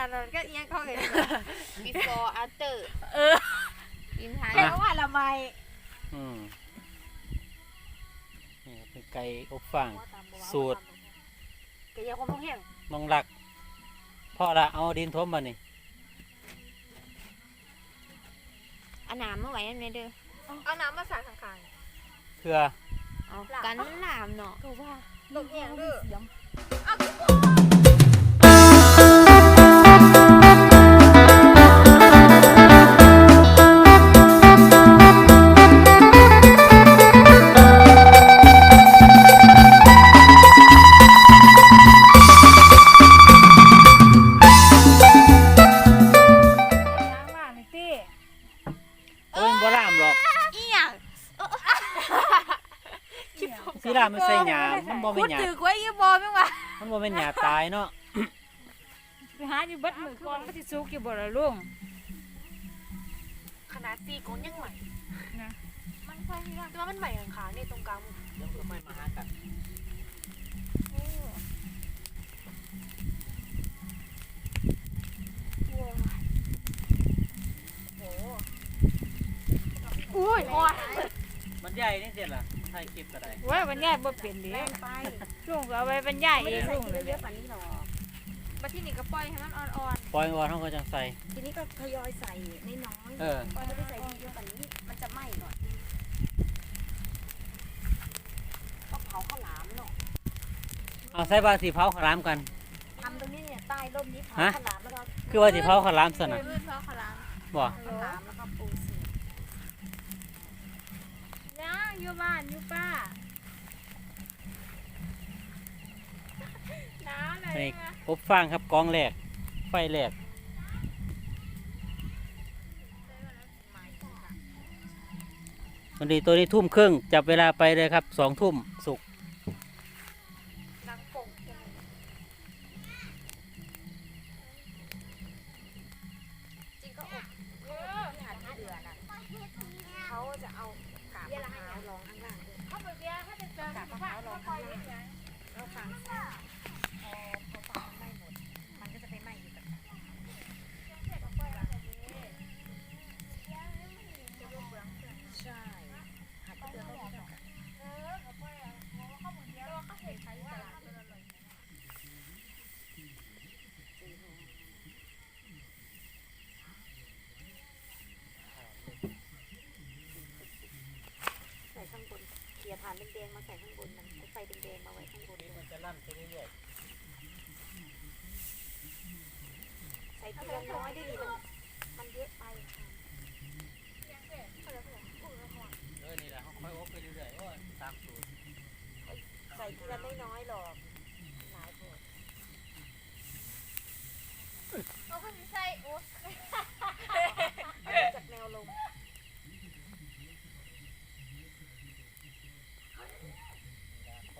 อันนั้นก็เอียงเข้าเลย before after เออ กินไทยแค่ว่าละไมอืมนี่เป็นไก่อบฟาง สูตร กะยาความต้องแห้งน้องหลักพ่อละเอาดินทมมานี่เอาน้ำมาไว้นั่นไหมเด้อเอาน้ำมาใส่ข้างเพื่อ เอากันน้ำเนาะๆก็ว่าลงเอียงเด้อโม่ว่ามันบ่แม่นหยาตายเนาะไปหาอยู่เบัดมือก่อนก็สิสุกอยู่บ่ล่ะลุงขนาดตีก้นยังใหม่นะมันใช่ที่แต่ว่ามันใหม่ข้างๆนี่ตรงกลางเดี๋ยวเพิ่นไม่มาหากันอุ้ยโอ้ย มันใหญ่นี่เด็ดล่ะถ่ายคลิปก็ได้โอ้ยบรรยายบ่เป็นเดิไปลุงก็เอาไว้บรรยายเองลุงเลยเยอะกว่านี้หรอมาที่นี่ก็ปล่อยให้มันอ่อนปล่อยก่อนเฮาก็จังใส่ ทีนี้ก็ทยอยใส่น้อยเออๆไม่ได้ใส่เยอะกว่านี้มันจะไหม้หน่อยก็เผาข้าวหลามเนาะเอาใส่บาสีเผาขาวหลามกัน ทำตรงนี้เนี่ยใต้ร่มนี้เผาฮะ ข้าวหลามแล้วก็คือว่าสิเผาขาวหลามๆซั่นน่ะเพื่อนเขาขลังบ่ข้าวหลามแล้วก็ปูสี ย่า อยู่บ้านอยู่ป้าน้ำเลยนี่อบฟางครับกองแรกไฟแรกวันนี้ตัวนี้ทุ่มครึ่งจับเวลาไปเลยครับสองทุ่มสุกดังป่ง จริงก็อบที่หัดเดือนอะเขาจะเอากาบมะพร้าวรองข้างล่างด้วย เข้าไปเบียร์ถ้าจะเจอกับว่าเขาปล่อยไว้ แล้วฟางพอพอฟางไหม้หมด มันก็จะไปไหม้อยู่กับกาบใช่หัดเดือนก็ต้อง ใส่ข้างบนเขี่ยฐานแดงๆมาใส่ข้างบนมันเอาไฟแดงๆมาไว้ข้างบนมันจะลั่นไปเรื่อยใส่ทีละน้อยได้ดีมันมันเยอะไปค่ะๆเออนี่แหละเขาค่อยอบไปเรื่อยๆโอ้ยตามสูตรใส่ทีละน้อยหรอกหลายคนเขาก็จะใส่โอ้จากแนวลม คอยอบ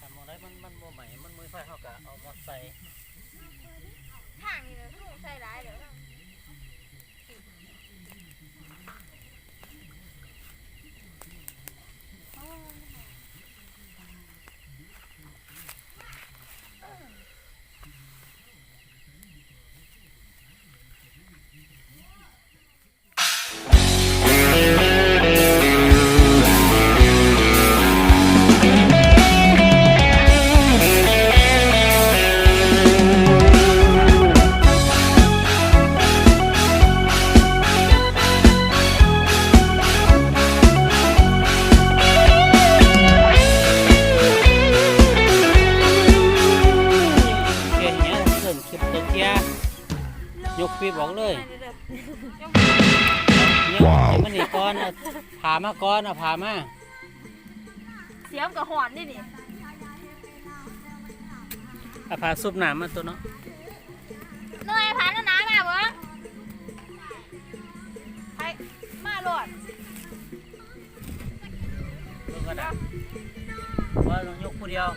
ทำมองได้มันมันบ่ใหม่มันมือไฟเขากะเอามาใส่ทางนี่เลยลูกใส่ร้ายเดี๋ยว ก่อนเอาผ่ามาเสียมกับหอนนี่นี่เอาผ่าซุปหนามมาตัวเนาะเนยผ่านแล้วน้ำมาเบิ้งไปมาโหลดลงกระดาษว่าลงยกผู้เดียว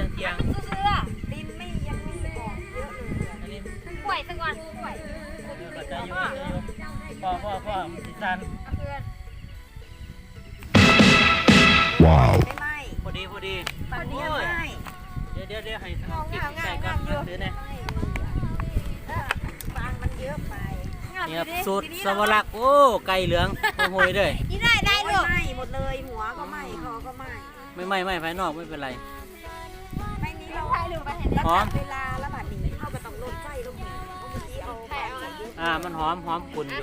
จังเทียงเสื้อดินไม่ยังไม่ออกเยอะเลยอะอันนี้ป่วยซะก่อนป่วยเออก็จะยกจะยกพ่อพ่อพ่อมันสิสัน เอา เพื่อนไม่ไหม้พอดีพอดีฝั่งนี้ยังไหม้เดี๋ยวเดี๋ยวเดี๋ยวให้ทางคิดใส่ก่อนถือเนี่ยบางมันเยอะไปนี่ครับสูตรสวรักษ์โอ้ไก่เหลืองโหยเลยนี่ได้ได้ลูยกไหม้หมดเลยหัวก็ไหม้คอก็ไหม้ไม่ไม่ไม่ภายนอกไม่เป็นไรไม่นี้เราถ่ายรูปไปเห็นหอมเวลาแล้วบัดนี้เข้าไปต้องลดไฟลงหนีเมื่อกี้เอาไปเอาเยอะอ่ามันหอมหอมกลุ่นอยู่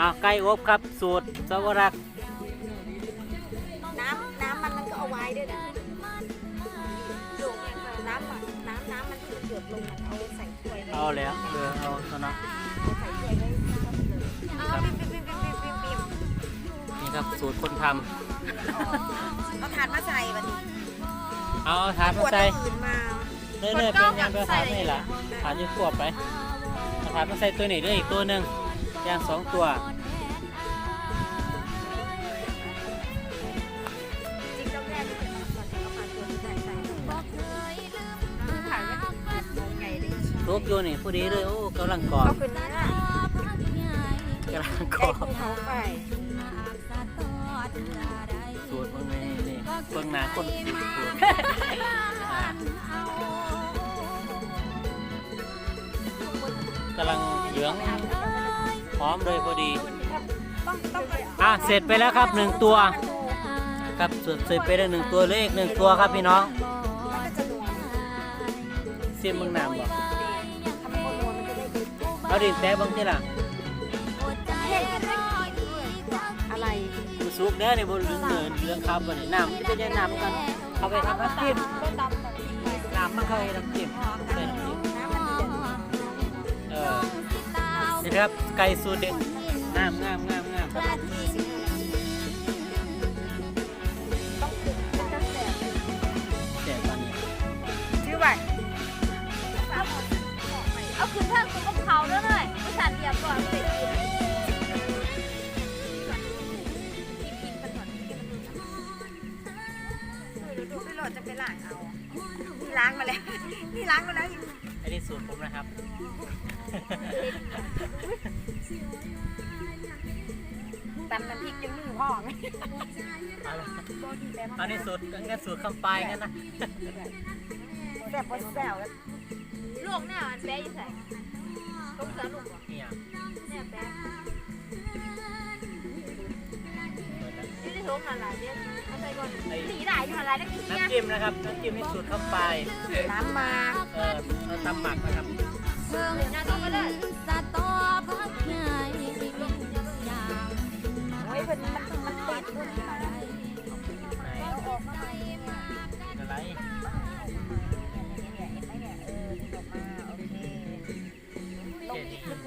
อ่าไก่อบครับสูตรสวรัก มันมันก็เอาไว้ด้วยนะลงน้ำอะน้ำน้ำมันเกือบลงมันเอาใส่ถ้วยไว้เอาแล้วเออเอาเท่านั้นเอาใส่ถ้วยไว้เอาปิ๊บปิ๊บปิ๊บปิ๊บปิ๊บปิ๊บนี่ครับสูตรคนทเอาถาดมาใส่บัดนี้ำเอาถาดขมาวดใส่อื่นมาเนื่อยๆเป็นยังไปถาดนี่ล่ะถาดอยี่ขวบไปเอาถาดมาใส่ตัวนี้ด้วยอีกตัวหนึ่งย่างสองตัว กอยู่นี่ผู้ดีเลยโอ้กำลังกรอบเอาขึ้นนะกำลังกรไอ้อบภูเขาไปสูตรเบิ่งนี่นี่เบิ่งหน้าคนสูตรอ่ากำลังเหลืองหอมเลยพอดีต้องต้องไปอะเสร็จไปแล้วครับหนึ่งตัว ครับเสร็จเสร็จไปแล้วหนึ่งตัวเลขหนึ่งตัวครับพี่น้อง มันก็จะนัวเสียมเบิ่งน้ำบ่ทำ เอาดินแต้เบิ่งที่ล่ะอะไรมันสุกเด้อนี่บ่เหลืองเหลืองเหลืองครับบ่นี่น้ำมันเป็นยังน้ำกันเอาไปทำน้ำจิ้มน้ำมันเข้าให้น้ำจิ้มใส่น้ำจิ้มน้ำมันจะเออนี่ครับไก่สูตรเด็ดงามงามงามงาม เอาคืนเท่าคุณกับเขาด้วยหน่อยผู้ชายเดียวก่อนสิดูไปโหลดจะไปล้างเอานี่ล้างมาแล้วนี่ล้างมาแล้วอันนี้สูตรผมนะครับ ตำน้ำพริกจนมือห้องเอาละอันนี้สูตรงั้นสูตรคำปลายงั้นนะแสบปนแสบแล้วลูกเนี่ยมันแป๊ะอยู่ใส่ลูกเสือลูกบ่นี่อะเนี่ยแป๊ะนี่ได้ทุกอะไรเนี่ยเอาใส่ก่อนสีได้อยู่อะไรได้กินเนี่ยน้ำจิ้มนะครับน้ำจิ้มนี่สูตรคำปลายน้ำมาเออเราตำหมักนะครับน่าต้องก็ได้โอ้ยมันมันมันติดด้วยไหนอะไร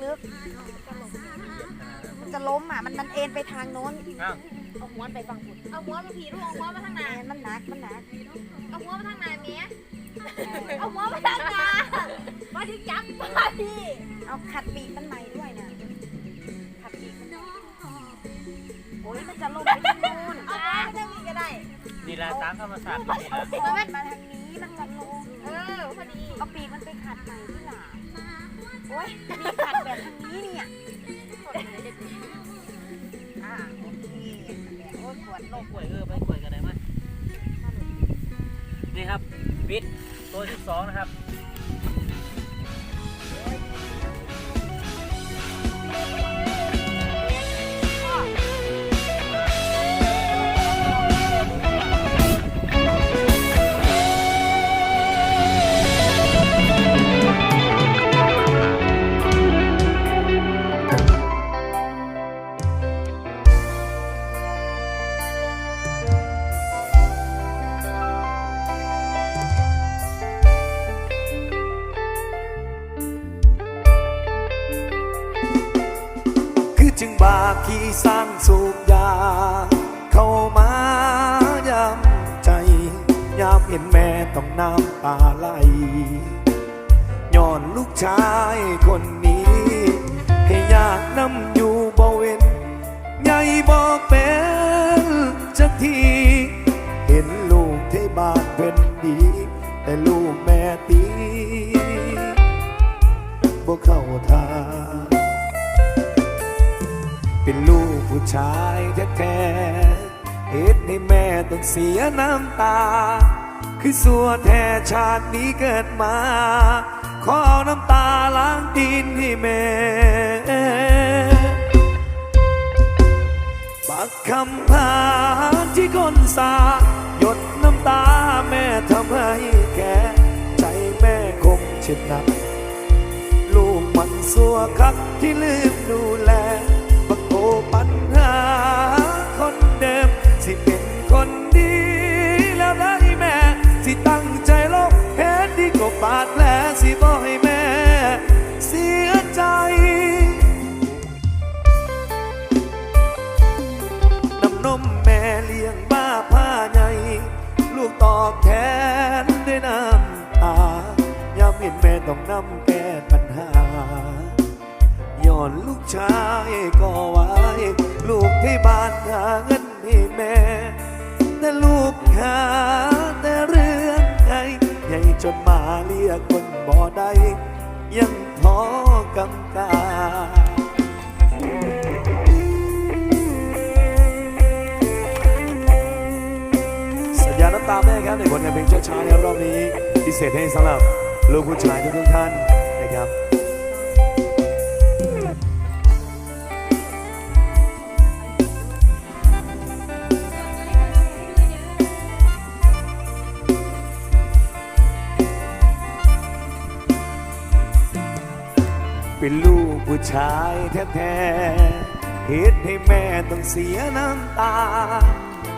ลึกๆมันจะล้มอะ มันมันเอ็นไปทางโน้น อ้าวเอาหัวไปฝั่งคุณเอาหัวมาผีลูกเอาหัวมาทางไหนแอนมันหนัก มันหนัก เอาหัวมาทางไหนเมียเอาหัวมาทางไหนมาถึงจับมาพี่ เอาขัดปีกมันใหม่ด้วยนะขัดปีกมันโอ้ยมันจะลงไปที่นู่นเอาหัวมาทางนี้ก็ได้นี่ละตามธรรมศาสตร์นี่ละมันมาทางนี้ มันจะลง เออพอดี เอาปีกมันไปขัดใหม่ที่หลังโอ้ย มีขัดแบบทางนี้เนี่ยอ่าโอเคโอ้ยปวดลงกล้วยเออไปกล้วยกันได้ไหมนี่ครับบิดตัวที่สองนะครับ แต่ลูกแม่ตีบ่เข้าทางเป็นลูกผู้ชายแท้ๆเหตุให้แม่ต้องเสียน้ำตา คือสัวแท้ชาตินี้เกิดมา ขอเอาน้ำตาล้างดินให้แม่ปักคำพาที่คนสา หยดน้ำตาแม่ทำให้แก่ใจแม่ ช็ดหนักลูกมันสัวคักที่ลืมดูแลบักโตปัญหาคนเดิม สิเป็นคนดี แล้วได้แม่ สิตั้งใจลบแพ้ดีก็บาดแผลสิบ่ให้แม่ำแก้ปัญหา ย้อนลูกชายก็ไว้ ลูกที่บ้านหาเงินให้แม่ แต่ลูกหาแต่เรื่องใครใหญ่จนมาเรียกคนบ่ได้ยังท้อกำกาสัญญาน้ำตาแม่ครับในผลงานเพลงช้าๆในรอบนี้ พิเศษให้สำหรับ ลูกผู้ชายทุกท่านนะครับ เป็นลูกผู้ชายแท้ๆเหตุให้แม่ต้องเสียน้ำตา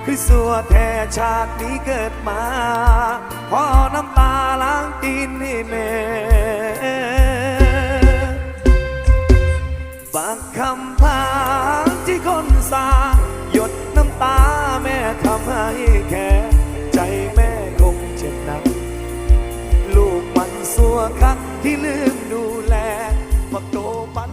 คือสัวแท้ชาตินี้เกิดมา พอน้ำตาล้างตีนให้แม่บางคำพาที่คนสาหยดน้ำตาแม่ทำให้แค่ใจแม่คงเจ็บหนัก ลูกมันสัวคักที่ลืมดูแลมาโตปัญ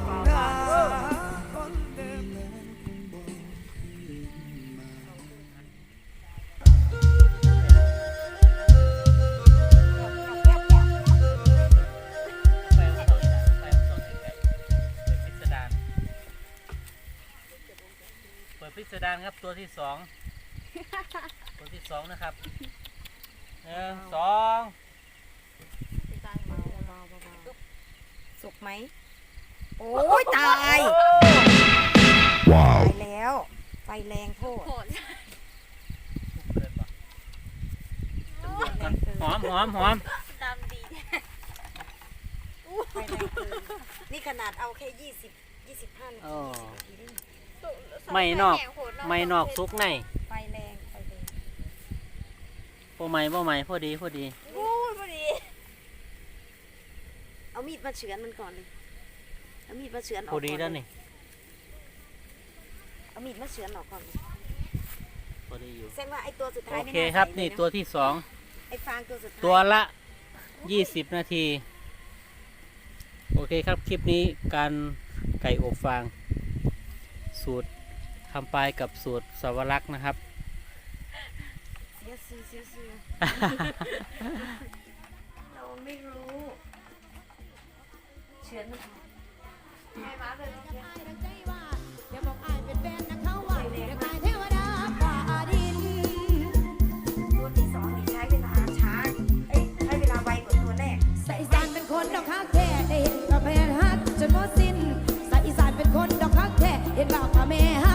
ดพิสดารครับตัวที่สอง ตัวที่สองนะครับหนึ่งสองสุกไหม โอ้ยตาย ว้าว ตายแล้ว ไฟแรงโทษโหดเปิดป่ะหอมหอมหอมดำดีไฟแรงเกินนี่ขนาดเอาแค่ยี่สิบยี่สิบห้านาโอ้ทีนี่ ไม่นอก ไม่นอกซุกในไฟแรงไฟแรงพอไหม่พอไหม่พอดีพอดีโอ้ยพอดี เอามีดมาเฉือนมันก่อนเลยเอามีดมาเฉือนออกพอดีก่นแล้วนี่เอามีดมาเฉือนออกก่อนพอดีอยู่แสดงว่าไอ้ตัวสุดท้าโอยไม่เคน่าครับ ใส่เลยนี่นะตัวที่สองไอ้ฟางตัวสุดท้ายตัวละยี่สิบนาที โอเคครับ คลิปนี้การไก่อบฟาง สูตรทำปลายกับสูตรสวรักษ์นะครับ เสียซื้อเสียซื้อเราไม่รู้เฉือนมันออกให้มาเลยนแฟนนะเขาว่าเด็กนายเทวดาฝ่าดินตัวที่สองนี่ใช้เวลาช้าเอ้ยใช้เวลาไวกาแรกใส่อีสานเป็นคนดอกฮักแแม่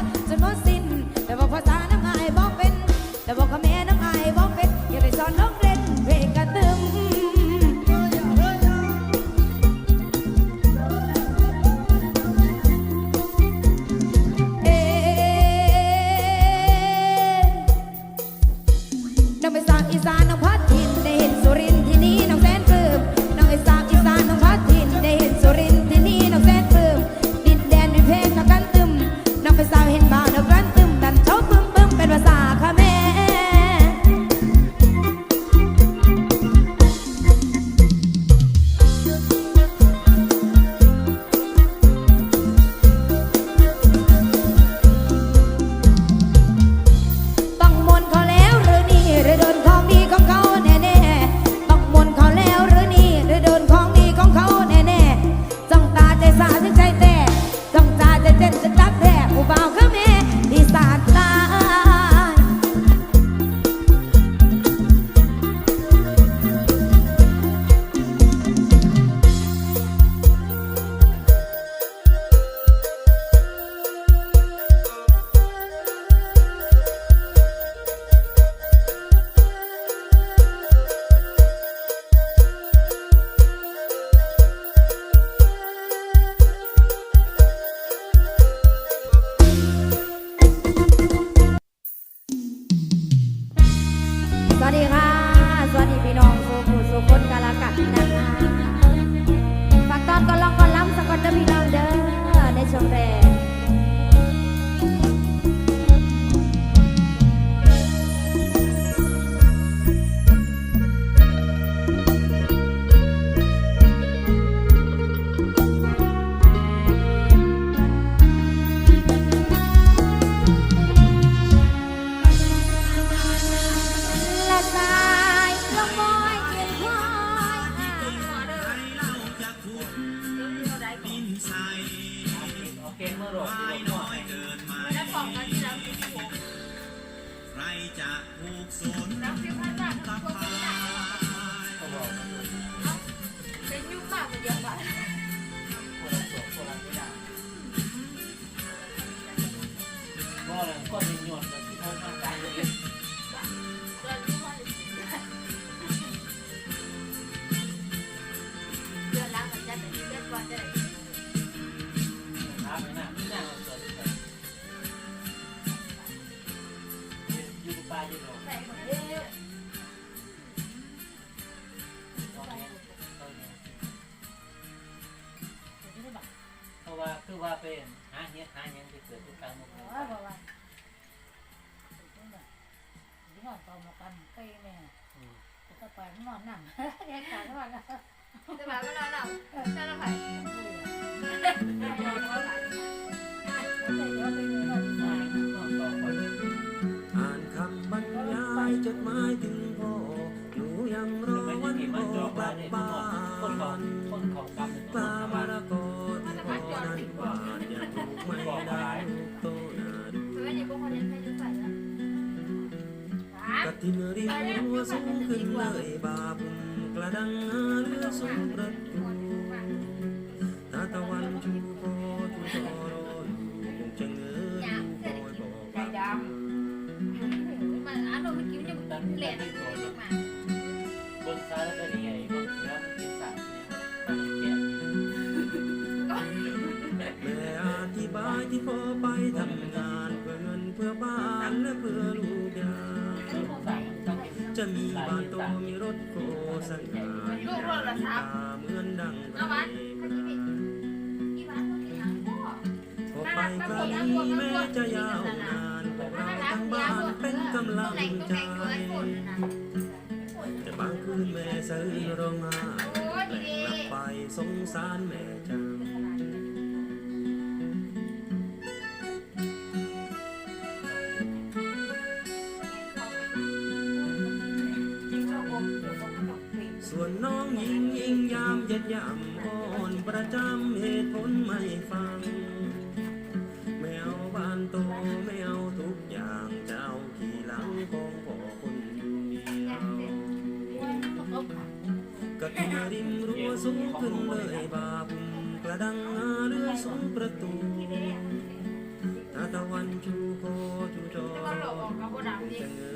ามนะไม่น่าเราเกิดเลยอยู่ป่าอยู่หรอกใส่หมดเลยเพราะว่าคือว่าเป็นหาเนี้ยหาเนี้ยที่เกิดทุกการมดเลยว่าบอกว่าที่นอนตอมากันไปแม่ก็ไปนอนนั่งแค่ขาดว่าแล้วจะมาไม่นอนหลับนอนหลับไป อ่านคำบรรยายจดหมายถึงพ่อหนูยังรอวันพ่อกลับบ้านของนคนของกรรมปลามะละกอที่พ่อนั้นหวานยังถูกไม่ได้ลูกโตนาดูเพื่อนอย่าบอกคนนี้ใครจะใส่ละกะทินริมรั้วสูงขึ้นเลยบาบุญกระดังหาเรือสูงระ เหมือนดังไเอาวันคนนี้ผิดอีวันคนนี้ทั้งพ่อพอไปไกลแม้จะยาวนานพวกเราทั้งบ้านเป็นกำลังใจแต่บางคืนแม่ซื้อร้องไห้แหลงหลับไปสงสารแม่จัง ดยามอ่อนประจำเหตุผลไม่ฟังไม่เอาบ้านโตไม่เอาทุกอย่างจะเอาขี่หลังของพ่อคนเดียวกระทิงริมรั้วสูงขึ้นเลยบาบุญกระดังหาเรือสูงประตูตาตะวันชูโคชูจอรอจะเง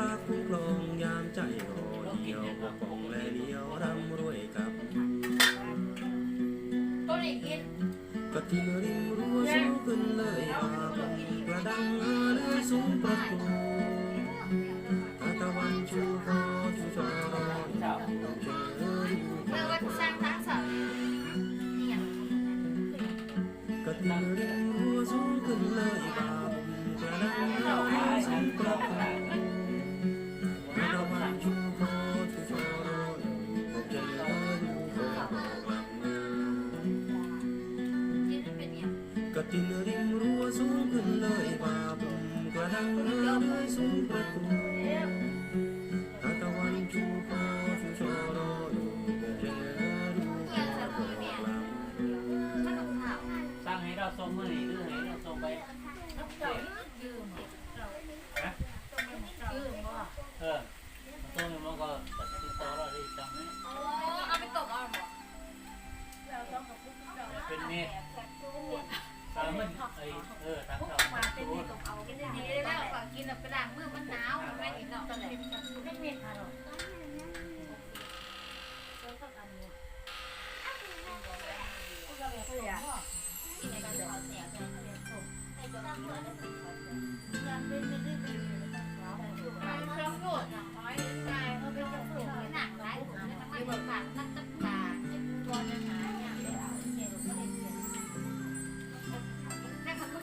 ลาคุ้มครองยามใจห่อเดียวปกป้องและเลี้ยวร่ำรวยกับต้นอีกกินกระทิงริมรั้วสูงขึ้นเลยบาบุญกระดังหาเรือสูงประตูตาตะวันชูคอชูจอรออยู่เจอดูเมื่อวันสร้างทั้งสองเนี่ยกระทิงริมรั้วสูงขึ้นเลยบาบุญกระดังหาเรือสูงประตูต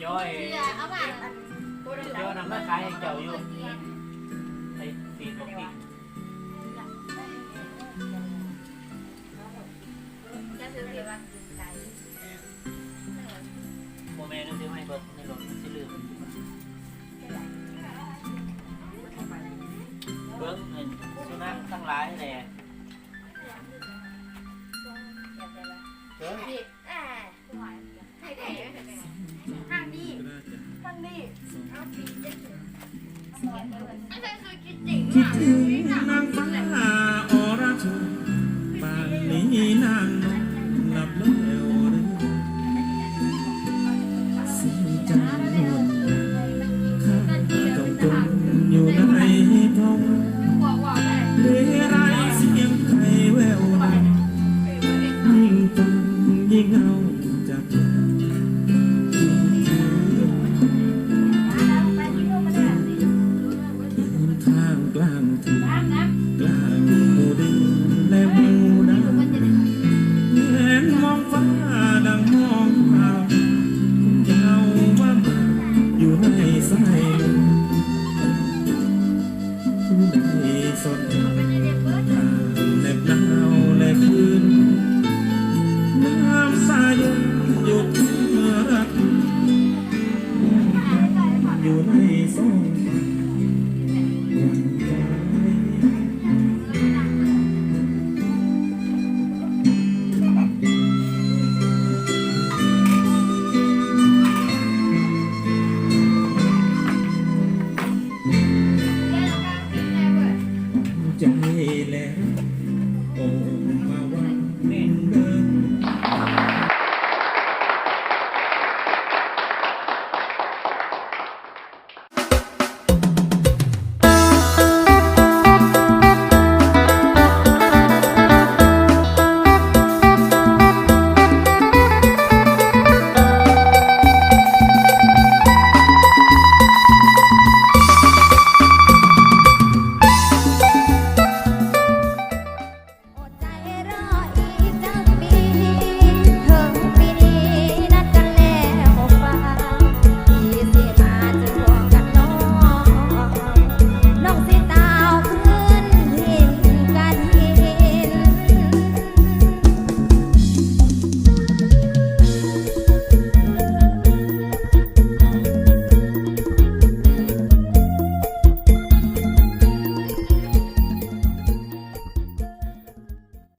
จ้อยเจ้านำมาขายให้เจ้าอยู่